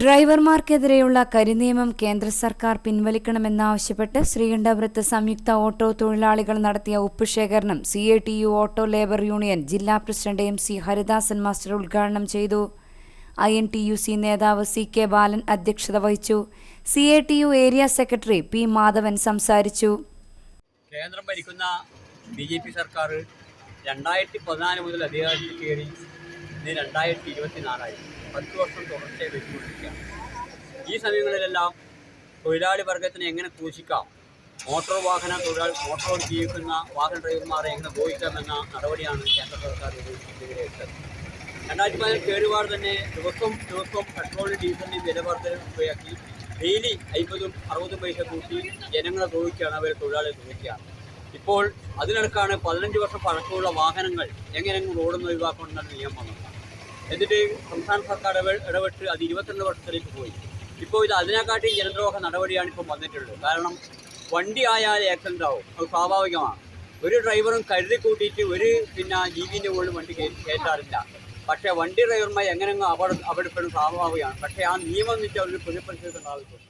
ഡ്രൈവർമാർക്കെതിരെയുള്ള കരിനിയമം കേന്ദ്ര സർക്കാർ പിൻവലിക്കണമെന്നാവശ്യപ്പെട്ട് ശ്രീകണ്ഠപുരത്ത് സംയുക്ത ഓട്ടോ തൊഴിലാളികൾ നടത്തിയ ഉപ്പുശേഖരണം C A T U auto labour union ജില്ലാ president M C Haridasan master ഉദ്ഘാടനം ചെയ്തു. I N T U C നേതാവ് സി കെ ബാലൻ അധ്യക്ഷത വഹിച്ചു. C A T U area secretary P Madhavan സംസാരിച്ചു. കേന്ദ്രം ഭരിക്കുന്ന ബി ജെ പി സർക്കാർ രണ്ടായിരത്തി പതിനാല് മുതൽ അധികാരത്തിൽ കയറി ഇന്ന് രണ്ടായിരത്തി ഇരുപത്തി നാലായി പത്ത് വർഷം തുടർച്ചയായി വെച്ചുകൊണ്ടിരിക്കുകയാണ്. ഈ സമയങ്ങളിലെല്ലാം തൊഴിലാളി വർഗത്തിനെ എങ്ങനെ ക്രൂശിക്കാം? മോട്ടോർ വാഹന തൊഴിലാളി മോട്ടോർ ജീവിക്കുന്ന വാഹന ഡ്രൈവർമാരെ എങ്ങനെ ഉപയോഗിക്കാമെന്ന നടപടിയാണ് കേന്ദ്ര സർക്കാർ ഇതിനെതിരെ രണ്ടായിരത്തി പതിനെട്ട് കേടുപാട് തന്നെ ദിവസം ദിവസം പെട്രോൾ ഡീസലിന് വില വർദ്ധനയാക്കി ഡെയിലി അമ്പതും അറുപതും പൈസ കൂട്ടി ജനങ്ങളെ ദ്രോഹിക്കുകയാണ് അവരെ തൊഴിലാളിയെ ദ്രോഹിക്കുകയാണ് ഇപ്പോൾ അതിനിടക്കാണ് പതിനഞ്ച് വർഷം പഴക്കമുള്ള വാഹനങ്ങൾ എങ്ങനെ ഓടുന്ന ഒഴിവാക്കണമെന്നാണ് ഒഴിവാക്കണമെന്ന നിയമം വന്നത്. എന്നിട്ട് സംസ്ഥാന സർക്കാർ ഇടപെട്ട് അത് ഇരുപത്തിരണ്ട് വർഷത്തിലേക്ക് പോയി. ഇപ്പോൾ ഇത് അതിനെക്കാട്ടി ജനദ്രോഹ നടപടിയാണ് ഇപ്പം വന്നിട്ടുള്ളത്. കാരണം വണ്ടി ആയാൽ ആക്സിഡന്റ് ആവും. അത് സ്വാഭാവികമാണ്. ഒരു ഡ്രൈവറും കരുതി കൂട്ടിയിട്ട് ഒരു പിന്നെ ജീവിന്റെ മുകളിൽ വണ്ടി കയറ്റാറില്ല. പക്ഷേ വണ്ടി ഡ്രൈവർമാർ എങ്ങനെയെങ്കിലും അപകട അപകടപ്പെടുന്ന സ്വാഭാവികമാണ്. പക്ഷേ ആ നിയമം വെച്ച് അവർ പുനഃപരിശോധന ആവശ്യമുണ്ട്